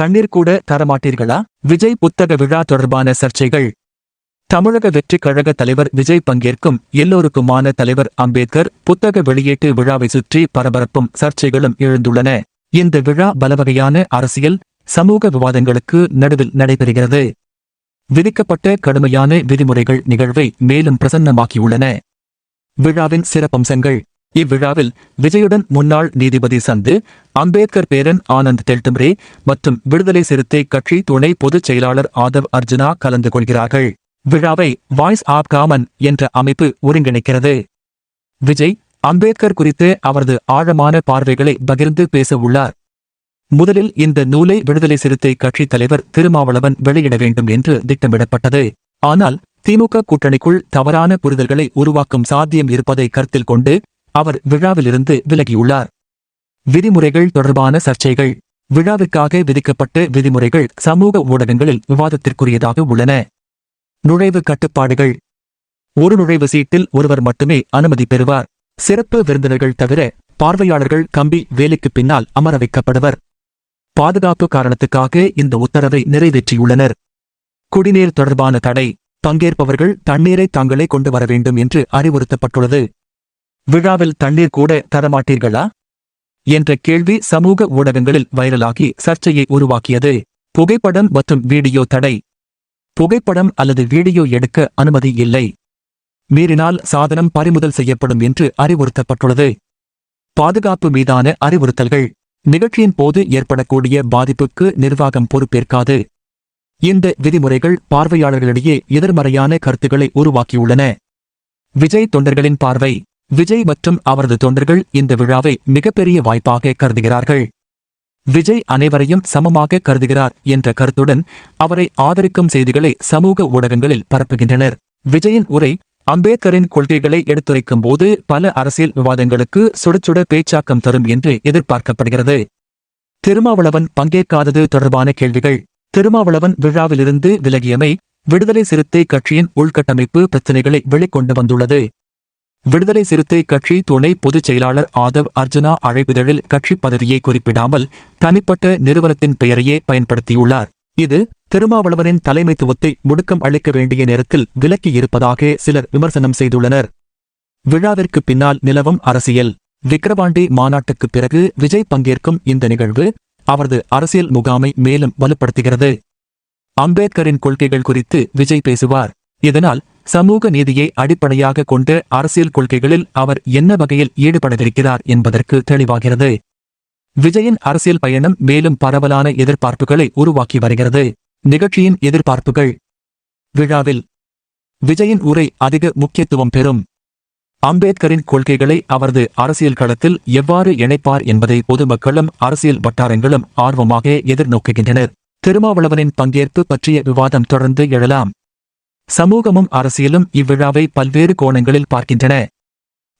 தண்ணீர் கூட தரமாட்டீர்களா? விஜய் புத்தக விழா தொடர்பான சர்ச்சைகள். தமிழக வெற்றிக் கழக தலைவர் விஜய் பங்கேற்கும் எல்லோருக்குமான தலைவர் அம்பேத்கர் புத்தக வெளியீட்டு விழாவை சுற்றி பரபரப்பும் சர்ச்சைகளும் எழுந்துள்ளன. இந்த விழா பலவகையான அரசியல் சமூக விவாதங்களுக்கு நடுவில் நடைபெறுகிறது. விதிக்கப்பட்ட கடுமையான விதிமுறைகள் நிகழ்வை மேலும் பிரசன்னமாக்கியுள்ளன. விழாவின் சிறப்பம்சங்கள். இவ்விழாவில் விஜயுடன் முன்னாள் நீதிபதி சந்து அம்பேத்கர் பேரன் ஆனந்த் தெல்டும்ரே மற்றும் விடுதலை சிறுத்தை கட்சி துணை பொதுச் செயலாளர் ஆதவ் அர்ஜுனா கலந்து கொள்கிறார்கள். விழாவை வாய்ஸ் ஆப் காமன் என்ற அமைப்பு ஒருங்கிணைக்கிறது. விஜய் அம்பேத்கர் குறித்து அவரது ஆழமான பார்வைகளை பகிர்ந்து பேச உள்ளார் முதலில் இந்த நூலை விடுதலை சிறுத்தை கட்சித் தலைவர் திருமாவளவன் வெளியிட வேண்டும் என்று திட்டமிடப்பட்டது. ஆனால் திமுக கூட்டணிக்குள் தவறான புரிதல்களை உருவாக்கும் சாத்தியம் இருப்பதை கருத்தில் கொண்டு அவர் விழாவிலிருந்து விலகியுள்ளார். விதிமுறைகள் தொடர்பான சர்ச்சைகள். விழாவிற்காக விதிக்கப்பட்ட விதிமுறைகள் சமூக ஊடகங்களில் விவாதத்திற்குரியதாக உள்ளன. நுழைவு கட்டுப்பாடுகள். ஒரு நுழைவு சீட்டில் ஒருவர் மட்டுமே அனுமதி பெறுவார். சிறப்பு விருந்தினர்கள் தவிர பார்வையாளர்கள் கம்பி வேலைக்கு பின்னால் அமர வைக்கப்படுவர். பாதுகாப்பு காரணத்துக்காக இந்த உத்தரவை நிறைவேற்றியுள்ளனர். குடிநீர் தொடர்பான தடை. பங்கேற்பவர்கள் தண்ணீரை தாங்களே கொண்டு வர வேண்டும் என்று அறிவுறுத்தப்பட்டுள்ளது. விழாவில் தண்ணீர் கூட தரமாட்டீர்களா? என்ற கேள்வி சமூக ஊடகங்களில் வைரலாகி சர்ச்சையை உருவாக்கியது. புகைப்படம் மற்றும் வீடியோ தடை. புகைப்படம் அல்லது வீடியோ எடுக்க அனுமதி இல்லை. மீறினால் சாதனம் பறிமுதல் செய்யப்படும் என்று அறிவுறுத்தப்பட்டுள்ளது. பாதுகாப்பு மீதான அறிவுறுத்தல்கள். நிகழ்ச்சியின் போது ஏற்படக்கூடிய பாதிப்புக்கு நிர்வாகம் பொறுப்பேற்காது. இந்த விதிமுறைகள் பார்வையாளர்களிடையே எதிர்மறையான கருத்துக்களை உருவாக்கியுள்ளன. விஜய் தொண்டர்களின் பார்வை. விஜய் மற்றும் அவரது தொண்டர்கள் இந்த விழாவை மிகப்பெரிய வாய்ப்பாக கருதுகிறார்கள். விஜய் அனைவரையும் சமமாக கருதுகிறார் என்ற கருத்துடன் அவரை ஆதரிக்கும் செய்திகளை சமூக ஊடகங்களில் பரப்புகின்றனர். விஜயின் உரை அம்பேத்கரின் கொள்கைகளை எடுத்துரைக்கும் போது பல அரசியல் விவாதங்களுக்கு சுடச்சுட பேச்சாக்கம் தரும் என்று எதிர்பார்க்கப்படுகிறது. திருமாவளவன் பங்கேற்காதது தொடர்பான கேள்விகள். திருமாவளவன் விழாவிலிருந்து விலகியமை விடுதலை சிறுத்தை கட்சியின் உள்கட்டமைப்பு பிரச்சினைகளை வெளிக்கொண்டு வந்துள்ளது. விடுதலை சிறுத்தை கட்சி துணை பொதுச் செயலாளர் ஆதவ் அர்ஜுனா அழைப்பிதழில் கட்சி பதவியை குறிப்பிடாமல் தனிப்பட்ட நிறுவனத்தின் பெயரையே பயன்படுத்தியுள்ளார். இது திருமாவளவனின் தலைமைத்துவத்தை முடுக்கம் அளிக்க வேண்டிய நேரத்தில் விலக்கி இருப்பதாக சிலர் விமர்சனம் செய்துள்ளனர். விழாவிற்கு பின்னால் நிலவும் அரசியல். விக்கிரவாண்டி மாநாட்டுக்குப் பிறகு விஜய் பங்கேற்கும் இந்த நிகழ்வு அவரது அரசியல் முகாமை மேலும் வலுப்படுத்துகிறது. அம்பேத்கரின் கொள்கைகள் குறித்து விஜய் பேசுவார். இதனால் சமூக நீதியை அடிப்படையாக கொண்டு அரசியல் கொள்கைகளில் அவர் என்ன வகையில் ஈடுபடவிருக்கிறார் என்பதற்கு தெளிவாகிறது. விஜயின் அரசியல் பயணம் மேலும் பரவலான எதிர்பார்ப்புகளை உருவாக்கி வருகிறது. நிகழ்ச்சியின் எதிர்பார்ப்புகள். விழாவில். விஜயின் உரை அதிக முக்கியத்துவம் பெறும். அம்பேத்கரின் கொள்கைகளை அவரது அரசியல் களத்தில் எவ்வாறு இணைப்பார் என்பதை பொதுமக்களும் அரசியல் வட்டாரங்களும் ஆர்வமாக எதிர்நோக்குகின்றனர். திருமாவளவனின் பங்கேற்பு பற்றிய விவாதம் தொடர்ந்து எழலாம். சமூகமும் அரசியலும் இவ்விழாவை பல்வேறு கோணங்களில் பார்க்கின்றன.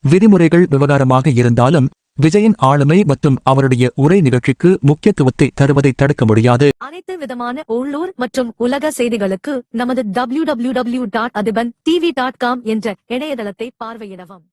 விதிமுறைகள் விவகாரமாக இருந்தாலும் விஜயின் ஆளுமை மற்றும் அவருடைய உரை நிகழ்ச்சிக்கு முக்கியத்துவத்தை தருவதை தடுக்க முடியாது. அனைத்து விதமான உள்ளூர் மற்றும் உலக செய்திகளுக்கு நமது W W W dot Athiban TV dot com என்ற இணையதளத்தை பார்வையிடவும்.